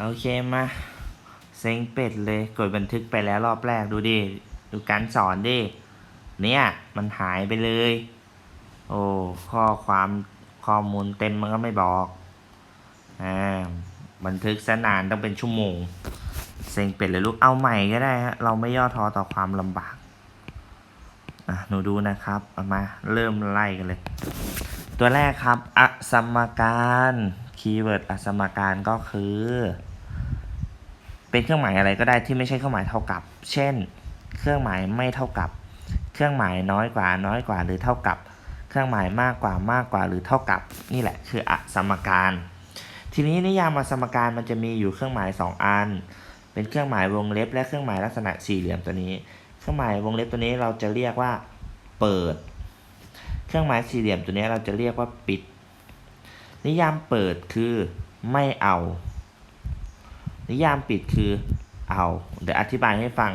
โอเคมาเซ็งเป็ดเลยกดบันทึกไปแล้วรอบแรกดูดิ ดูการสอนดิ เนี่ย มันหายไปเลย โอ้ ข้อความข้อมูลเต็มมันก็ไม่บอกอ่าบันทึกซะนานต้องเป็นชั่วโมง เซ็งเป็ดเลยลูกเอาใหม่ก็ได้ฮะเราไม่ย่อท้อต่อความลำบากอะหนูดูนะครับเอามาเริ่มไล่กันเลย ตัวแรกครับ อสมการ คีย์เวิร์ดอสมการก็คือ เป็นเครื่องหมายอะไรก็ได้ที่ไม่ใช่เครื่องหมายเท่ากับ เช่น เครื่องหมายไม่เท่ากับ เครื่องหมายน้อยกว่าน้อยกว่าหรือเท่ากับ เครื่องหมายมากกว่ามากกว่าหรือเท่ากับ นี่แหละคืออสมการ ทีนี้นิยามอสมการมันจะมีอยู่เครื่องหมาย 2 อัน เป็นเครื่องหมายวงเล็บ และเครื่องหมายลักษณะสี่เหลี่ยมตัวนี้ เครื่องหมายวงเล็บตัวนี้เราจะเรียกว่า เปิด เครื่องหมายสี่เหลี่ยมตัวนี้เราจะเรียกว่าปิด นิยามเปิดคือไม่เอา นิยามปิดคือเอา เดี๋ยวอธิบายให้ฟัง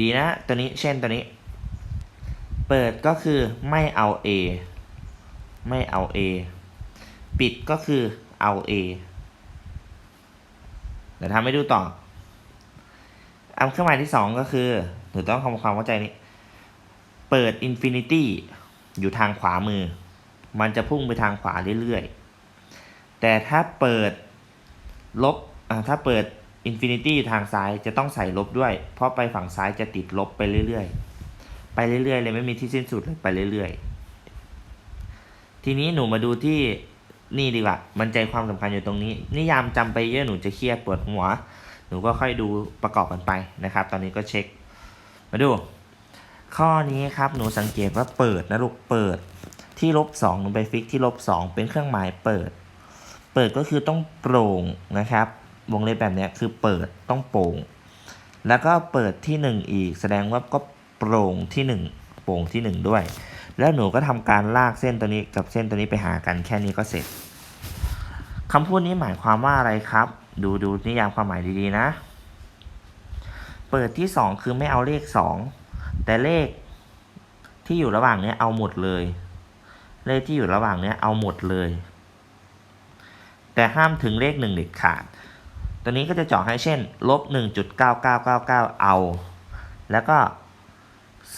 ดีๆนะ ตัวนี้เช่นตัวนี้ เปิดก็คือไม่เอา A ไม่เอา A ปิดก็คือเอา A เดี๋ยวทำให้ดูต่ออันเครื่องหมายที่สองก็คือหนูต้องทำความเข้าใจนี้ เปิด Infinity อยู่ทางขวามือ มันจะพุ่งไปทางขวาเรื่อยๆ แต่ถ้าเปิดลบถ้าเปิด Infinity อยู่ทางซ้ายจะต้องใส่ลบด้วย เพราะไปฝั่งซ้ายจะติดลบไปเรื่อยๆ ไปเรื่อยๆ เลยไม่มีที่สิ้นสุดเลยไปเรื่อยๆ ทีนี้หนูมาดูที่นี่ดีกว่า มันใจความสำคัญอยู่ตรงนี้ นิยามจำไปเยอะหนูจะเครียดปวดหัว หนูก็ค่อยดูประกอบกันไปนะครับ ตอนนี้ก็เช็ค มาดู ข้อนี้ครับหนูสังเกตว่าเปิดนะลูกเปิด ที่ลบสองหนูไปฟิกที่ลบสองเป็นเครื่องหมายเปิด เปิดก็คือต้องโปร่งนะครับ วงเล็บแบบนี้คือเปิดต้องโปร่ง แล้วก็เปิดที่หนึ่งอีก แสดงว่าก็โปร่งที่หนึ่งโปร่งที่หนึ่งด้วย แล้วหนูก็ทำการลากเส้นตัวนี้กับเส้นตัวนี้ไปหากันแค่นี้ก็เสร็จคำพูดนี้หมายความว่าอะไรครับ ดูดูนิยามความหมายดีๆนะ เปิดที่ 2 คือไม่เอาเลข 2 แต่เลขที่อยู่ระหว่างนี้เอาหมดเลย เลขที่อยู่ระหว่างนี้เอาหมดเลย แต่ห้ามถึงเลข 1 เด็ดขาด ตัวนี้ก็จะเจาะให้เช่นลบ 1.9999 เอา แล้วก็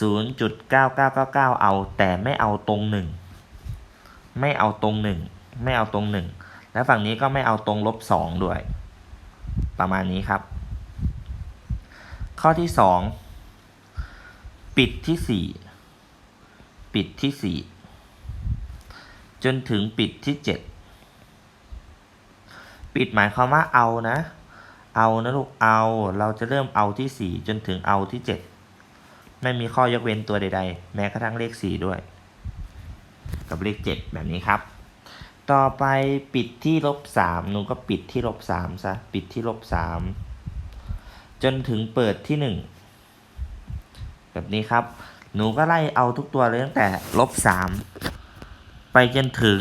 0.9999 เอา แต่ไม่เอาตรง 1 ไม่เอาตรง 1 ไม่เอาตรง 1 แล้วฝั่งนี้ก็ไม่เอาตรงลบ 2 ด้วย ประมาณนี้ครับ ข้อที่ 2 ปิดที่ 4 ปิดที่ 4 จนถึงปิดที่ 7 ปิดหมายความว่าเอานะ เอานะลูกเอา เราจะเริ่มเอาที่ 4 จนถึงเอาที่ 7 ไม่มีข้อยกเว้นตัวใด ๆ แม้กระทั่งเลข 4 ด้วย กับเลข 7 แบบนี้ครับ ต่อไปปิดที่ลบ3หนูก็ปิดที่ลบ3ซะ ปิดที่ลบ3จนถึงเปิดที่ 1 แบบนี้ครับ หนูก็ไล่เอาทุกตัวเลยตั้งแต่ลบ3ไปจนถึง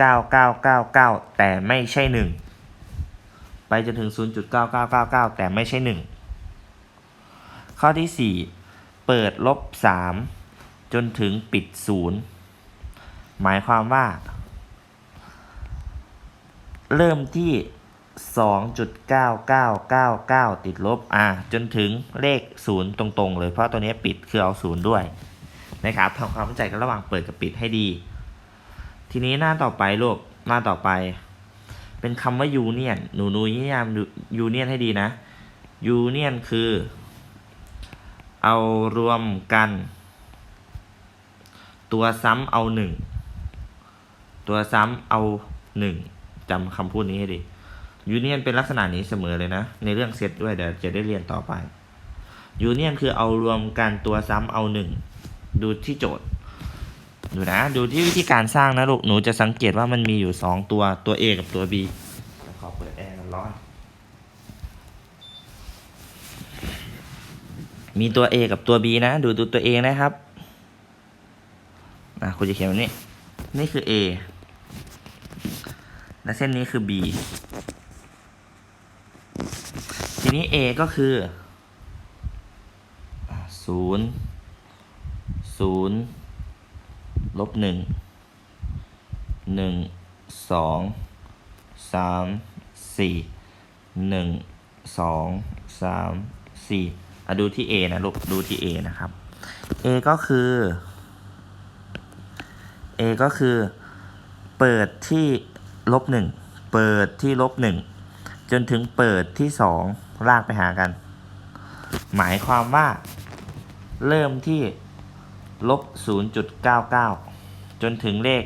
0.9999 แต่ไม่ใช่ 1 ไปจนถึง 0.9999 แต่ไม่ใช่ 1 ข้อที่ 4 เปิดลบ 3 จนถึงปิด 0 หมายความว่า เริ่มที่ 2.9999 ติดลบอะจนถึงเลข 0 ตรงๆ เลย เพราะตัวนี้ปิดคือเอา 0 ด้วยนะครับทำความเข้าใจกันระหว่างเปิดกับปิดให้ดี ทีนี้หน้าต่อไปลูกหน้าต่อไป เป็นคำว่ายูเนียนหนูดูนิยามยูเนียนให้ดีนะยูเนียนคือ เอารวมกัน ตัวซ้ำเอาหนึ่งตัวซ้ำเอาหนึ่งจำคำพูดนี้ให้ดียูเนียนเป็นลักษณะนี้เสมอเลยนะ ในเรื่องเซตด้วยเดี๋ยวจะได้เรียนต่อไปยูเนียนคือเอารวมกันตัวซ้ำเอาหนึ่งดูที่โจทย์ ดูนะ ดูที่วิธีการสร้างนะลูก หนูจะสังเกตว่ามันมีอยู่ 2 ตัว ตัว A กับตัว B ขอเปิดแอร์ร้อน มีตัว A กับตัว B นะ ดูดูตัว A นะครับนะคุณจะเขียนแบบนี้ นี่คือ A และเส้นนี้คือ B ทีนี้ A ก็คือศูนย์ศูนย์ ลบหนึ่งหนึ่งสองสามสี่หนึ่งสองสามสี่อะดูที่ A นะลูกดูที่ A นะครับ A ก็คือ A ก็คือ เปิดที่ลบหนึ่งเปิดที่ลบหนึ่งจนถึงเปิดที่สองลากไปหากัน หมายความว่า เริ่มที่ลบ 0.99 จนถึงเลข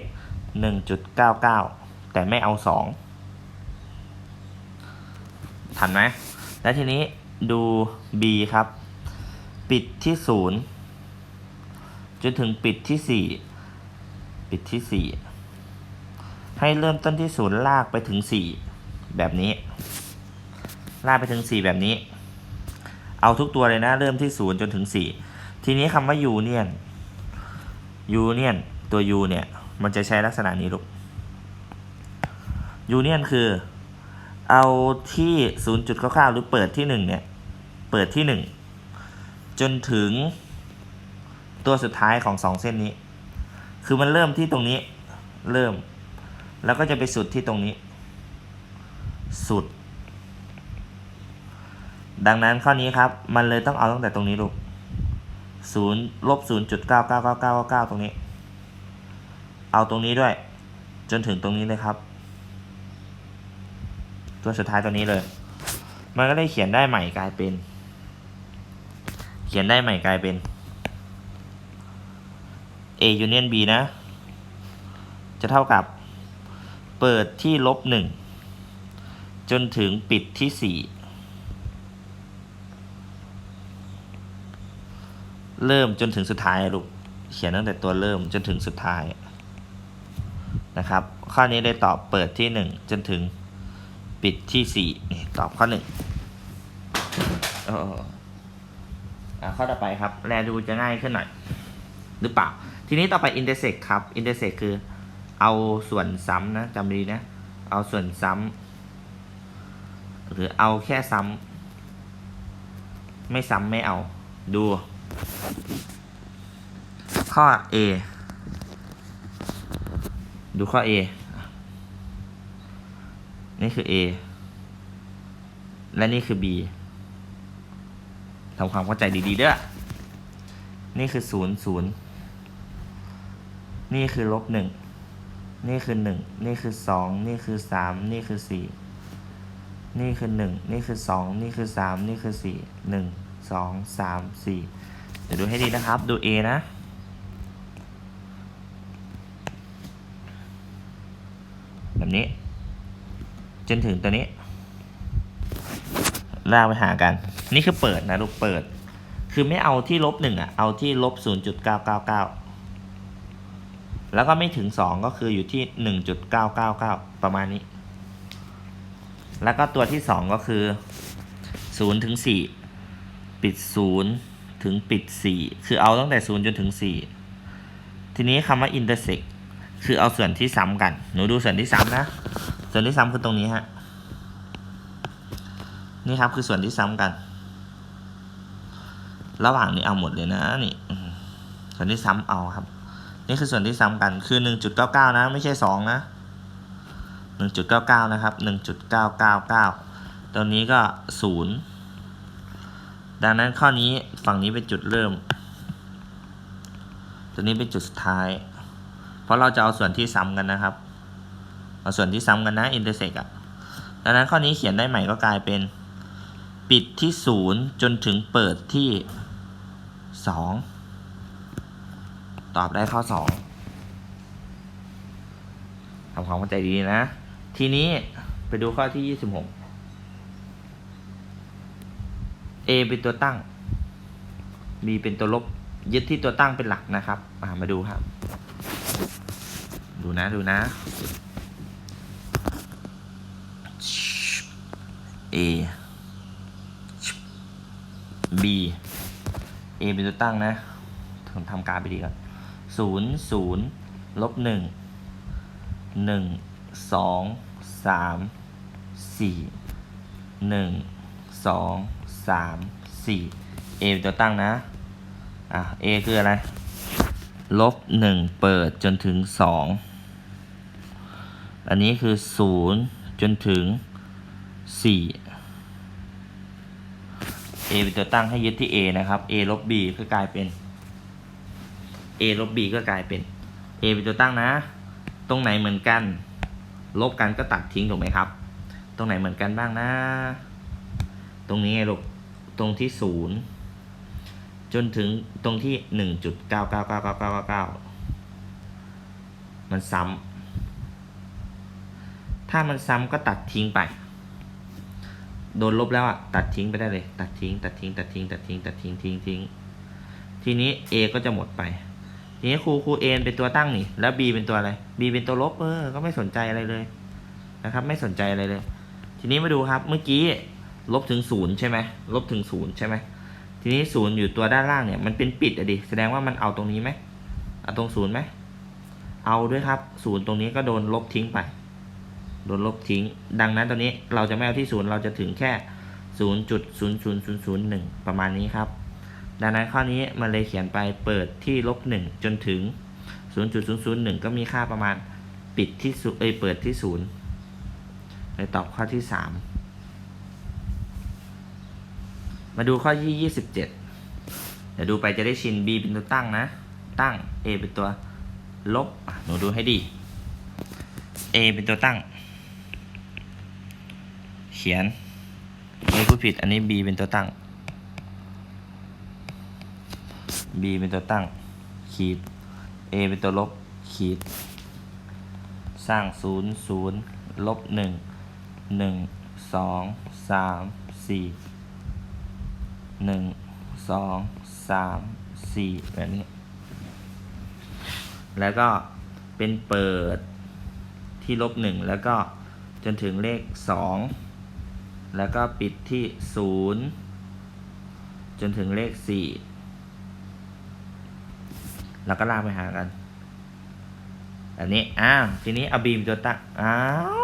1.99 แต่ไม่เอา 2 ทันไหม แล้วทีนี้ดู B ครับ ปิดที่ 0 จนถึงปิดที่ 4 ปิดที่ 4 ให้เริ่มต้นที่ 0 ลากไปถึง 4 แบบนี้ ลากไปถึง 4 แบบนี้ เอาทุกตัวเลยนะ เริ่มที่ 0 จนถึง 4 ทีนี้คำว่า union union ตัว u เนี่ย มันจะใช้ลักษณะนี้ลูก union คือ เอาที่0จุดคร่าวๆหรือเปิดที่1เนี่ย เปิดที่1จนถึงตัวสุดท้ายของ2เส้นนี้ คือมันเริ่มที่ตรงนี้ เริ่ม แล้วก็จะไปสุดที่ตรงนี้ สุด ดังนั้นข้อนี้ครับ มันเลยต้องเอาตั้งแต่ตรงนี้ลูกศูนย์ลบศูนย์จุดเก้าเก้าเก้าเก้าเก้าตรงนี้ เอาตรงนี้ด้วย จนถึงตรงนี้เลยครับ ตัวสุดท้ายตัวนี้เลย มันก็ได้เขียนได้ใหม่กลายเป็น เขียนได้ใหม่กลายเป็น A union B นะ จะเท่ากับ เปิดที่ลบหนึ่งจนถึงปิดที่สี่เริ่มจนถึงสุดท้ายลูก เขียนตั้งแต่ตัวเริ่มจนถึงสุดท้าย นะครับ ข้อนี้ได้ตอบเปิดที่หนึ่งจนถึงปิดที่สี่นี่ตอบข้อหนึ่งเอออะข้อต่อไปครับ แลดูจะง่ายขึ้นหน่อย หรือเปล่า ทีนี้ต่อไป intersect ครับ intersect คือเอาส่วนซ้ำนะจำดีนะ เอาส่วนซ้ำหรือเอาแค่ซ้ำไม่ซ้ำไม่เอา ดู ข้อ A ดูข้อ A นี่คือ A และนี่คือ B ทำความเข้าใจดีๆเด้อ นี่คือศูนย์ศูนย์นี่คือลบหนึ่ง นี่คือหนึ่ง นี่คือสอง นี่คือสาม นี่คือสี่นี่คือหนึ่ง นี่คือสอง นี่คือสาม นี่คือสี่ หนึ่ง สอง สาม สี่ เดี๋ยวดูให้ดีนะครับ ดู A นะ แบบ นี้ จนถึงตัวนี้ ลากไปหากัน นี่คือเปิดนะลูกเปิด คือไม่เอาที่ลบหนึ่งอะ เอาที่ลบศูนย์จุดเก้าเก้าเก้าแล้วก็ไม่ถึงสองก็คืออยู่ที่หนึ่งจุดเก้าเก้าเก้าประมาณนี้ แล้วก็ตัวที่สองก็คือศูนย์ถึงสี่ปิดศูนย์ถึงปิดสี่คือเอาตั้งแต่ศูนย์จนถึงสี่ทีนี้คำว่า intersect คือเอาส่วนที่ซ้ำกัน หนูดูส่วนที่ซ้ำนะ ส่วนที่ซ้ำคือตรงนี้ฮะ นี่ครับคือส่วนที่ซ้ำกัน ระหว่างนี้เอาหมดเลยนะนี่ ส่วนที่ซ้ำเอาครับ นี่คือส่วนที่ซ้ำกัน คือหนึ่งจุดเก้าเก้านะ ไม่ใช่สองนะหนึ่งจุดเก้าเก้านะครับหนึ่งจุดเก้าเก้าเก้าตัวนี้ก็ศูนย์ดังนั้นข้อนี้ฝั่งนี้เป็นจุดเริ่ม ตัวนี้เป็นจุดสุดท้าย ราะเราจะเอาส่วนที่ซ้ำกันนะครับ เอาส่วนที่ซ้ำกันนะ intersect อะดังนั้นข้อนี้เขียนได้ใหม่ก็กลายเป็น ปิดที่ศูนย์จนถึงเปิดที่สองตอบได้ข้อสองทำความเข้าใจดีนะ ทีนี้ไปดูข้อที่ยี่สิบหก A เป็นตัวตั้ง B เป็นตัวลบยึดที่ตัวตั้งเป็นหลักนะครับ มาดูครับ ดูนะดูนะ A B A เป็นตัวตั้งนะทำทำการไปดีก่อนศูนย์ศูนย์ลบหนึ่งหนึ่งสองสามสี่หนึ่งสองสามสี่ A เป็นตัวตั้งนะ อะ A คืออะไร ลบหนึ่งเปิดจนถึงสอง อันนี้คือศูนย์จนถึงสี่ a เป็นตัวตั้งให้ยึดที่ a นะครับ a ลบ b ก็กลายเป็น a ลบ b ก็กลายเป็น a เป็นตัวตั้งนะ ตรงไหนเหมือนกัน ลบกันก็ตัดทิ้งถูกไหมครับ ตรงไหนเหมือนกันบ้างนะ ตรงนี้ไงลูกตรงที่ศูนย์จนถึงตรงที่หนึ่งจุดเก้าเก้าเก้าเก้าเก้าเก้ามันซ้ำ ถ้ามันซ้ำก็ตัดทิ้งไป โดนลบแล้วอะ ตัดทิ้งไปได้เลย ตัดทิ้ง ตัดทิ้ง ตัดทิ้ง ตัดทิ้ง ตัดทิ้ง ทิ้งทิ้ง ทีนี้ A ก็จะหมดไป ทีนี้ครูครู A เป็นตัวตั้งนี่ แล้ว B เป็นตัวอะไร B เป็นตัวลบเออ ก็ไม่สนใจอะไรเลยนะครับ ไม่สนใจอะไรเลย ทีนี้มาดูครับ เมื่อกี้ลบถึงศูนย์ใช่ไหมลบถึงศูนย์ใช่ไหมทีนี้ศูนย์อยู่ตัวด้านล่างเนี่ย มันเป็นปิดอะดิ แสดงว่ามันเอาตรงนี้ไหมเอาตรงศูนย์ไหม เอาด้วยครับ ศูนย์ตรงนี้ก็โดนลบทิ้งไป โดนลบทิ้ง ดังนั้นตอนนี้เราจะไม่เอาที่ศูนย์เราจะถึงแค่ 0.00001 ประมาณนี้ครับ ดังนั้นข้อนี้มันเลยเขียนไปเปิดที่ลบ1จนถึง 0.001 ก็มีค่าประมาณปิดที่ศูนย์เอ้ยเปิดที่ศูนย์เลยตอบข้อที่ 3 มาดูข้อที่ 27 เดี๋ยวดูไปจะได้ชิน b เป็นตัวตั้งนะ ตั้ง a เป็นตัวลบหนูดูให้ดี a เป็นตัวตั้ง ขียนไม่พูดผิดอันนี้ b เป็นตัวตั้ง b เป็นตัวตั้ง ขีด a เป็นตัวลบ ขีด สร้างศูนย์ศูนย์ลบหนึ่งหนึ่งสองสามสี่หนึ่งสองสามสี่แบบนี้ แล้วก็เป็นเปิดที่ลบหนึ่งแล้วก็จนถึงเลขสอง แล้วก็ปิดที่ศูนย์จนถึงเลขสี่แล้วก็ลากไปหากันแบบนี้ อ้าว ทีนี้เอาบีมตัวตั้ง อ้า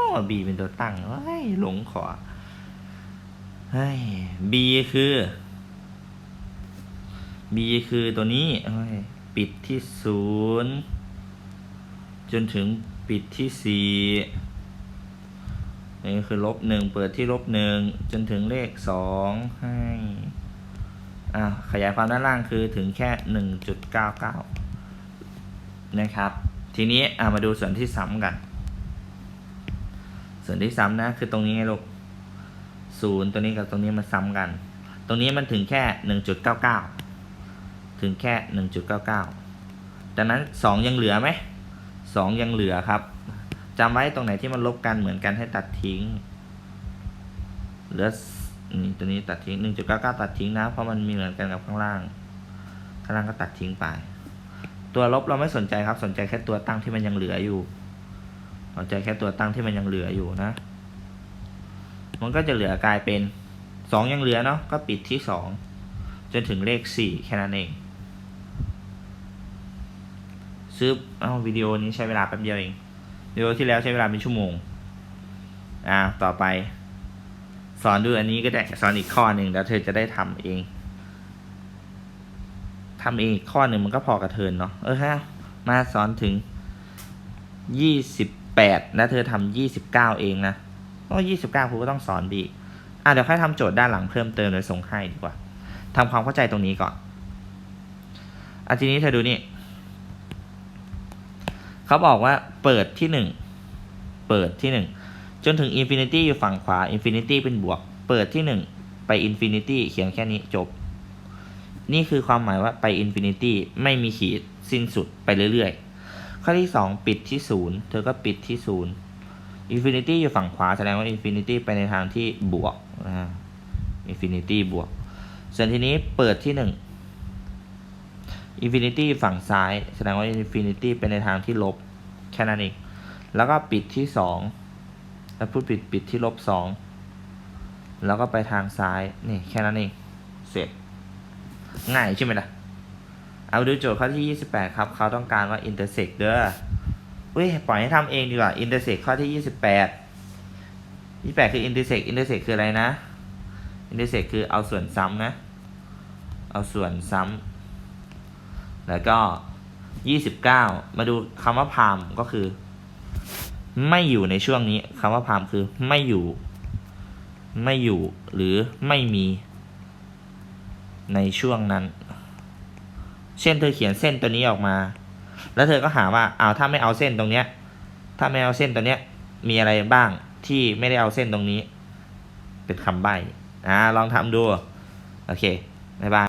วอาบีเป็นตัวตั้งเฮ้ยหลงขอเฮ้ยบีคือบีคือตัวนี้ ปิดที่ศูนย์จนถึงปิดที่สี่ นี่คือลบหนึ่งเปิดที่ลบหนึ่งจนถึงเลขสองให้อ่าขยายความด้านล่างคือถึงแค่หนึ่งจุดเก้าเก้านะครับ ทีนี้อ่ามาดูส่วนที่ซ้ำกัน ส่วนที่ซ้ำนะคือตรงนี้ไงลูกศูนย์ตัวนี้กับตรงนี้มันซ้ำกัน ตรงนี้มันถึงแค่หนึ่งจุดเก้าเก้าถึงแค่หนึ่งจุดเก้าเก้าดังนั้นสองยังเหลือไหมสองยังเหลือครับ จำไว้ตรงไหนที่มันลบกันเหมือนกันให้ตัดทิ้ง เหลือนี่ตัวนี้ตัดทิ้งหนึ่งจุดเก้าเก้าตัดทิ้งนะ เพราะมันมีเหมือนกันกับข้างล่าง ข้างล่างก็ตัดทิ้งไป ตัวลบเราไม่สนใจครับ สนใจแค่ตัวตั้งที่มันยังเหลืออยู่ สนใจแค่ตัวตั้งที่มันยังเหลืออยู่นะ มันก็จะเหลือกลายเป็นสองยังเหลือเนาะ ก็ปิดที่สองจนถึงเลขสี่แค่นั้นเอง ซื้อเอาวิดีโอนี้ใช้เวลาแป๊บเดียวเอง วิดีโอที่แล้วใช้เวลาเป็นชั่วโมง อ่า ต่อไป สอนดูอันนี้ก็ได้สอนอีกข้อหนึ่งแล้วเธอจะได้ทำเองทำเองข้อหนึ่งมันก็พอกระเทินเนาะเออฮะมาสอนถึงยี่สิบแปดแล้วเธอทำยี่สิบเก้าเองนะก็ยี่สิบเก้าครูก็ต้องสอนดีอะเดี๋ยวค่อยทำโจทย์ด้านหลังเพิ่มเติมโดยส่งให้ดีกว่าทำความเข้าใจตรงนี้ก่อนอะทีนี้เธอดูนี่ เขาบอกว่าเปิดที่หนึ่งเปิดที่หนึ่งจนถึงอินฟินิตี้อยู่ฝั่งขวาอินฟินิตี้เป็นบวก เปิดที่หนึ่งไปอินฟินิตี้เขียนแค่นี้จบ นี่คือความหมายว่าไปอินฟินิตี้ไม่มีขีดสิ้นสุดไปเรื่อยๆ ข้อที่สองปิดที่ศูนย์เธอก็ปิดที่ศูนย์อินฟินิตี้อยู่ฝั่งขวาแสดงว่าอินฟินิตี้ไปในทางที่บวกอินฟินิตี้บวก ส่วนทีนี้เปิดที่หนึ่ง อินฟินิตี้ฝั่งซ้าย แสดงว่าอินฟินิตี้เป็นในทางที่ลบ แค่นั้นเอง แล้วก็ปิดที่สองแล้วพูดปิดปิดที่ลบสองแล้วก็ไปทางซ้าย นี่แค่นั้นเอง เสร็จ ง่ายใช่ไหมล่ะ เอาดูโจทย์ข้อที่ 28 ครับ เขาต้องการว่า intersect เด้อเฮ้ย ปล่อยให้ทำเองดีกว่า intersect ข้อที่ 28 28 คือ intersect intersect คืออะไรนะ intersect คือเอาส่วนซ้ำนะ เอาส่วนซ้ำ แล้วก็29มาดูคำว่าพามก็คือ ไม่อยู่ในช่วงนี้คำว่าพามคือไม่อยู่ ไม่อยู่หรือไม่มี ในช่วงนั้น เช่นเธอเขียนเส้นตัวนี้ออกมา แล้วเธอก็หาว่าอ้าวถ้าไม่เอาเส้นตรงเนี้ย ถ้าไม่เอาเส้นตัวเนี้ย มีอะไรบ้างที่ไม่ได้เอาเส้นตรงนี้ เป็นคำใบ้อ่าลองทำดู โอเค บ๊ายบาย